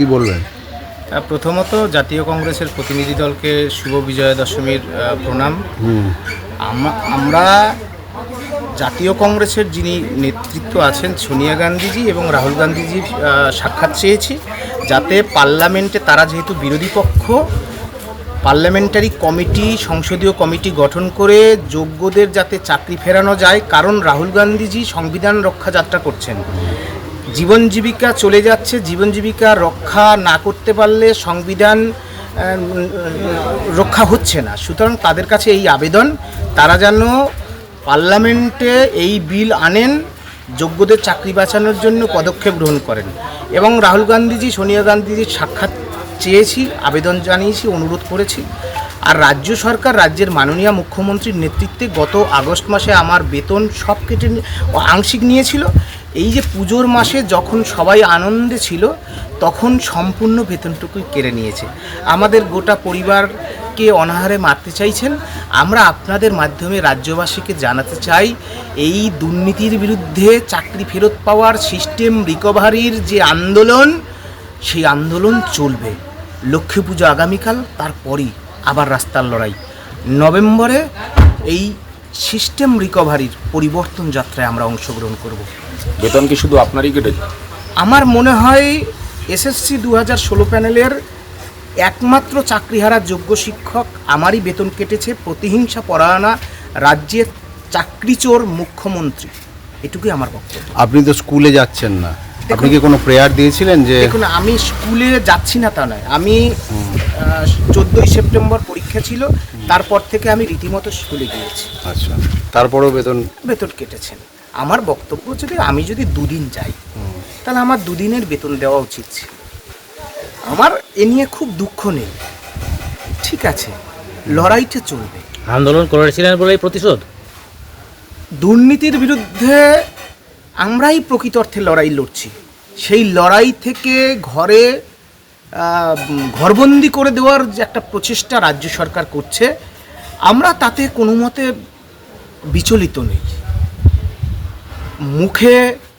কি বলবেন? প্রথমত জাতীয় কংগ্রেসের প্রতিনিধি দলকে শুভ বিজয়া দশমীর প্রণাম। আমরা জাতীয় কংগ্রেসের যিনি নেতৃত্ব আছেন সোনিয়া গান্ধীজি এবং রাহুল গান্ধীজির সাক্ষাৎ চেয়েছি যাতে পার্লামেন্টে তারা যেহেতু বিরোধী পক্ষ পার্লামেন্টারি কমিটি সংসদীয় কমিটি গঠন করে যোগ্যদের যাতে চাকরি ফেরানো যায় কারণ রাহুল গান্ধীজি সংবিধান রক্ষা যাত্রা করছেন। জীবন জীবিকা চলে যাচ্ছে, জীবন জীবিকা রক্ষা না করতে পারলে সংবিধান রক্ষা হচ্ছে না। সুতরাং তাদের কাছে এই আবেদন, তারা যেন পার্লামেন্টে এই বিল আনেন, যোগ্যদের চাকরি বাঁচানোর জন্য পদক্ষেপ গ্রহণ করেন। এবং রাহুল গান্ধীজি, সোনিয়া গান্ধীজির সাক্ষাৎ চেয়েছি, আবেদন জানিয়েছি, অনুরোধ করেছি। আর রাজ্য সরকার, রাজ্যের মাননীয় মুখ্যমন্ত্রীর নেতৃত্বে গত আগস্ট মাসে আমার বেতন সব কেটে আংশিক নিয়েছিল। এই যে পুজোর মাসে যখন সবাই আনন্দে ছিল, তখন সম্পূর্ণ বেতনটুকুই কেড়ে নিয়েছে। আমাদের গোটা পরিবারকে অনাহারে মারতে চাইছেন। আমরা আপনাদের মাধ্যমে রাজ্যবাসীকে জানাতে চাই, এই দুর্নীতির বিরুদ্ধে চাকরি ফেরত পাওয়ার সিস্টেম রিকভারির যে আন্দোলন, সেই আন্দোলন চলবে। লক্ষ্মী পুজো আগামীকাল, তারপরই আবার রাস্তার লড়াই। নভেম্বরে এই সিস্টেম রিকভারির পরিবর্তন যাত্রায় আমরা অংশগ্রহণ করব। বেতন কি শুধু আপনারই কেটেছে আমার মনে হয় এসএসসি দু হাজার ষোলো প্যানেলের একমাত্র চাকরিহারা যোগ্য শিক্ষক আমারই বেতন কেটেছে প্রতিহিংসা পরায়ণা রাজ্যের চাকরিচোর মুখ্যমন্ত্রী। এটুকুই আমার বক্তব্য। আপনি তো স্কুলে যাচ্ছেন না। আপনি কি কোনো প্রেয়ার দিয়েছিলেন যে দেখুন আমি স্কুলে যাচ্ছি না তা নয়। আমি চোদ্দোই সেপ্টেম্বর পরীক্ষা ছিল। তারপর থেকে আমি রীতিমতো স্কুলে গিয়েছি। আচ্ছা। তারপরেও বেতন? বেতন কেটেছেন। আমার বক্তব্য হচ্ছে যে আমি যদি দুদিন যাই তাহলে আমার দুদিনের বেতন দেওয়া উচিত ছিল। আমার এ নিয়ে খুব দুঃখ নেই। ঠিক আছে লড়াইটা চলবে। আন্দোলন করেছিলেন বলেই প্রতিশোধ? দুর্নীতির বিরুদ্ধে আমরাই প্রকৃত অর্থে লড়াই লড়ছি। সেই লড়াই থেকে ঘরে ঘরবন্দি করে দেওয়ার যে একটা প্রচেষ্টা রাজ্য সরকার করছে, আমরা তাতে কোনো মতে বিচলিত নেই। মুখে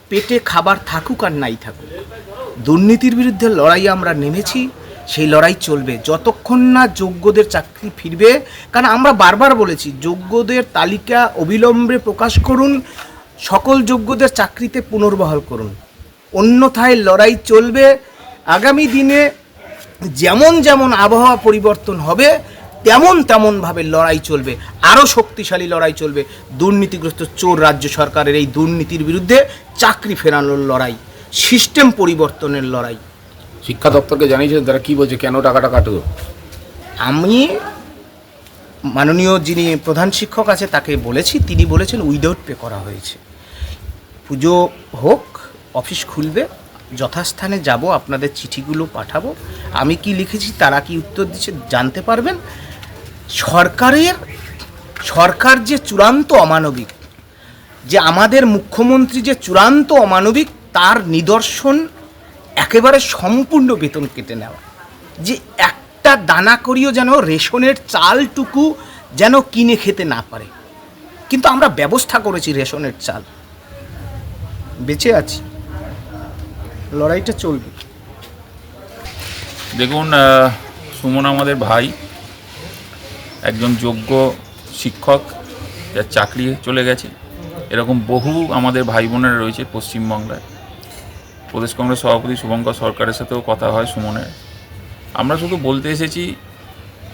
পেটে খাবার থাকুক আর নাই থাকুক, দুর্নীতির বিরুদ্ধে লড়াই আমরা নেমেছি, সেই লড়াই চলবে। যতক্ষণ না যোগ্যদের চাকরি ফিরবে, কারণ আমরা বারবার বলেছি, যোগ্যদের তালিকা অবিলম্বে প্রকাশ করুন, সকল যোগ্যদের চাকরিতে পুনর্বহাল করুন। অন্যথায় লড়াই চলবে। আগামী দিনে যেমন যেমন আবহাওয়া পরিবর্তন হবে তেমন তেমনভাবে লড়াই চলবে। আরও শক্তিশালী লড়াই চলবে। দুর্নীতিগ্রস্ত চোর রাজ্য সরকারের এই দুর্নীতির বিরুদ্ধে চাকরি ফেরানোর লড়াই সিস্টেম পরিবর্তনের লড়াই। শিক্ষা দপ্তরকে জানিয়েছেন তারা কী বলছে কেন টাকাটা কাটলো? আমি মাননীয় যিনি প্রধান শিক্ষক আছে তাকে বলেছি তিনি বলেছেন উইদাউট পে করা হয়েছে। পুজো হোক অফিস খুলবে যথাস্থানে যাব, আপনাদের চিঠিগুলো পাঠাবো। আমি কি লিখেছি, তারা কি উত্তর দিচ্ছে, জানতে পারবেন। সরকারের, সরকার যে চূড়ান্ত অমানবিক, যে আমাদের মুখ্যমন্ত্রী যে চূড়ান্ত অমানবিক, তার নিদর্শন একেবারে সম্পূর্ণ বেতন কেটে নেওয়া। যে একটা দানা করিও যেন রেশনের চালটুকু যেন কিনে খেতে না পারে। কিন্তু আমরা ব্যবস্থা করেছি রেশনের চাল। বেঁচে আছি। লড়াইটা চলবে। দেখুন সুমন আমাদের ভাই, একজন যোগ্য শিক্ষক, যার চাকরি চলে গেছে। এরকম বহু আমাদের ভাই বোনেরা রয়েছে পশ্চিমবাংলায়। প্রদেশ কংগ্রেস সভাপতি শুভঙ্কর সরকারের সাথেও কথা হয় সুমনের। আমরা শুধু বলতে এসেছি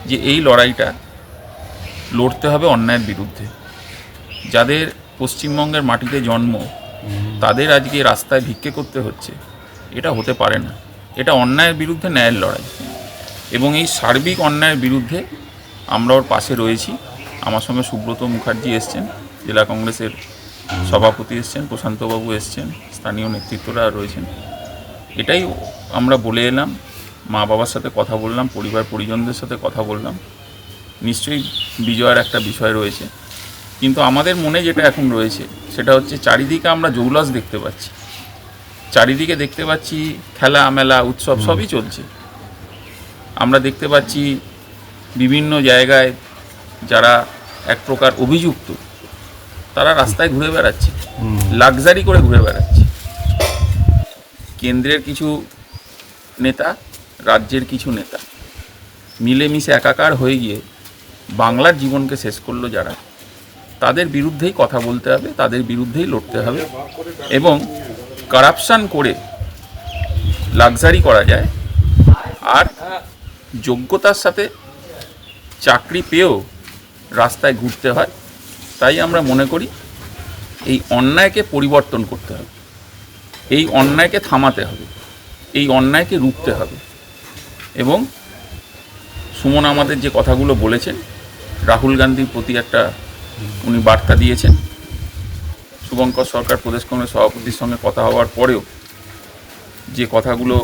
যে এই লড়াইটা লড়তে হবে অন্যায়ের বিরুদ্ধে। যাদের পশ্চিমবঙ্গের মাটিতে জন্ম, তাদের আজকে রাস্তায় ভিক্ষে করতে হচ্ছে। এটা হতে পারে না। এটা অন্যায়ের বিরুদ্ধে ন্যায়ের লড়াই। এবং এই সার্বিক অন্যায়ের বিরুদ্ধে আমরা ওর পাশে রয়েছি। আমার সঙ্গে সুব্রত মুখার্জি এসছেন, জেলা কংগ্রেসের সভাপতি এসছেন, প্রশান্তবাবু এসছেন, স্থানীয় নেতৃত্বরা রয়েছেন। এটাই আমরা বলে এলাম। মা বাবার সাথে কথা বললাম, পরিবার পরিজনদের সাথে কথা বললাম। নিশ্চয়ই বিজয়ের একটা বিষয় রয়েছে। কিন্তু আমাদের মনে যেটা এখন রয়েছে, সেটা হচ্ছে চারিদিকে আমরা জৌলাস দেখতে পাচ্ছি। চারিদিকে দেখতে পাচ্ছি খেলা মেলা উৎসব সবই চলছে। আমরা দেখতে পাচ্ছি বিভিন্ন জায়গায় যারা এক প্রকার অভিযুক্ত তারা রাস্তায় ঘুরে বেড়াচ্ছে লাক্সারি করে ঘুরে বেড়াচ্ছে। কেন্দ্রের কিছু নেতা রাজ্যের কিছু নেতা মিলেমিশে একাকার হয়ে গিয়ে বাংলার জীবনকে শেষ করল যারা তাদের বিরুদ্ধেই কথা বলতে হবে তাদের বিরুদ্ধেই লড়তে হবে এবং কারাপশান করে লাক্সারি করা যায় আর যোগ্যতার সাথে চাকরি পেয়েও রাস্তায় ঘুরতে হয়, তাই আমরা মনে করি এই অন্যায়কে পরিবর্তন করতে হবে। এই অন্যায়কে থামাতে হবে, এই অন্যায়কে রুখতে হবে। এবং সুমন আমাদের যে কথাগুলো বলেছেন, রাহুল গান্ধীর প্রতি একটা উনি বার্তা দিয়েছেন শুভঙ্কর সরকার প্রদেশ কংগ্রেস সভাপতির সঙ্গে কথা হওয়ার পরেও যে কথাগুলো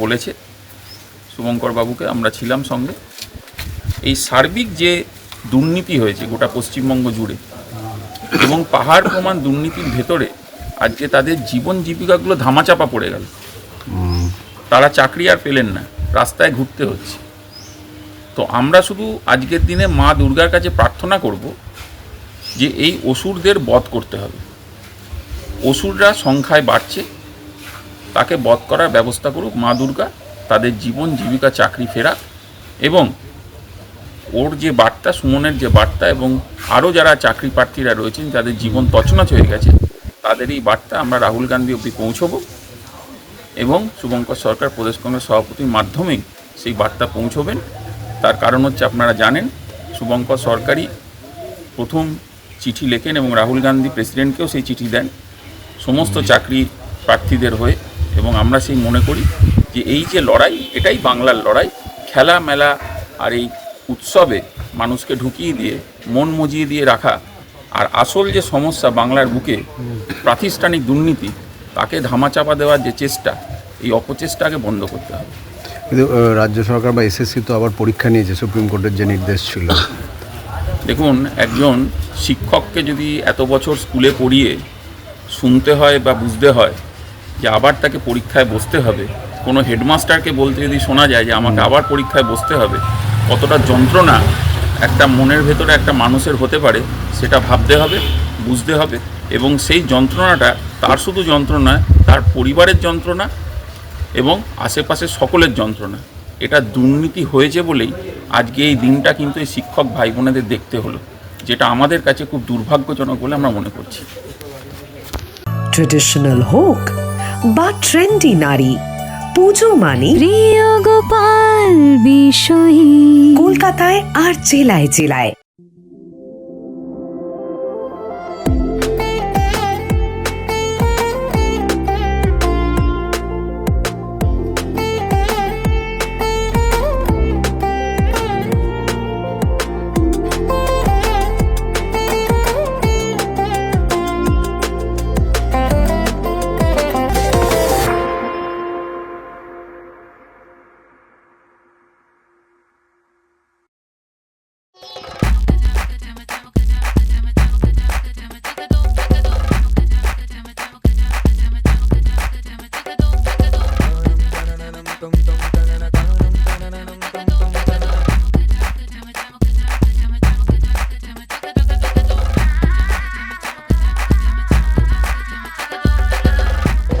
বলেছে শুভঙ্কর বাবুকে আমরা ছিলাম সঙ্গে। এই সার্বিক যে দুর্নীতি হয়েছে গোটা পশ্চিমবঙ্গ জুড়ে এবং পাহাড় প্রমাণ দুর্নীতির ভেতরে আজকে তাদের জীবন জীবিকাগুলো ধামাচাপা পড়ে গেল। তারা চাকরি আর পেলেন না, রাস্তায় ঘুরতে হচ্ছে। তো আমরা শুধু আজকের দিনে মা দুর্গার কাছে প্রার্থনা করব যে এই অসুরদের বধ করতে হবে। অসুররা সংখ্যায় বাড়ছে, তাকে বধ করার ব্যবস্থা করুক মা দুর্গা, তাদের জীবন জীবিকা চাকরি ফেরাক এবং ওর যে বার্তা, সুমনের যে বার্তা এবং আরও যারা চাকরি প্রার্থীরা রয়েছেন, যাদের জীবন তছনছ হয়ে গেছে, তাদের এই বার্তা আমরা রাহুল গান্ধী অবধি পৌঁছবো এবং শুভঙ্কর সরকার, প্রদেশ কংগ্রেস সভাপতির মাধ্যমেই সেই বার্তা পৌঁছবেন। তার কারণ হচ্ছে আপনারা জানেন, শুভঙ্কর সরকারই প্রথম চিঠি লেখেন এবং রাহুল গান্ধী প্রেসিডেন্টকেও সেই চিঠি দেন। সমস্ত চাকরি প্রার্থীদের হয়ে এবং আমরা সেই মনে করি যে এই যে লড়াই, এটাই বাংলার লড়াই। খেলা, মেলা আর এই উৎসবে মানুষকে ঢুকিয়ে দিয়ে, মন মজিয়ে দিয়ে রাখা আর আসল যে সমস্যা বাংলার বুকে, প্রাতিষ্ঠানিক দুর্নীতি, তাকে ধামাচাপা দেওয়ার যে চেষ্টা, এই অপচেষ্টাকে বন্ধ করতে হবে। কিন্তু রাজ্য সরকার বা এসএসসি তো আবার পরীক্ষা নিয়েছে, সুপ্রিম কোর্টের যে নির্দেশ ছিল। দেখুন একজন শিক্ষককে যদি এত বছর স্কুলে পড়িয়ে শুনতে হয় বা বুঝতে হয় যে আবার তাকে পরীক্ষায় বসতে হবে কোনো হেডমাস্টারকে বলতে যদি শোনা যায় যে আমাকে আবার পরীক্ষায় বসতে হবে কতটা যন্ত্রণা একটা মনের ভেতরে একটা মানুষের হতে পারে সেটা ভাবতে হবে বুঝতে হবে এবং সেই যন্ত্রণাটা তার শুধু যন্ত্রণা তার পরিবারের যন্ত্রণা এবং আশেপাশের সকলের যন্ত্রণা। এটা দুর্নীতি হয়েছে বলেই আজকে এই দিনটা কিন্তু এই শিক্ষক ভাই বোনেদের দেখতে হলো যেটা আমাদের কাছে খুব দুর্ভাগ্যজনক বলে আমরা মনে করছি। ট্রেডিশনাল হোক বা ট্রেন্ডি নারী পুজো মানে প্রিয় গোপাল বিষয়ী। কলকাতায় আর জেলায় জেলায়।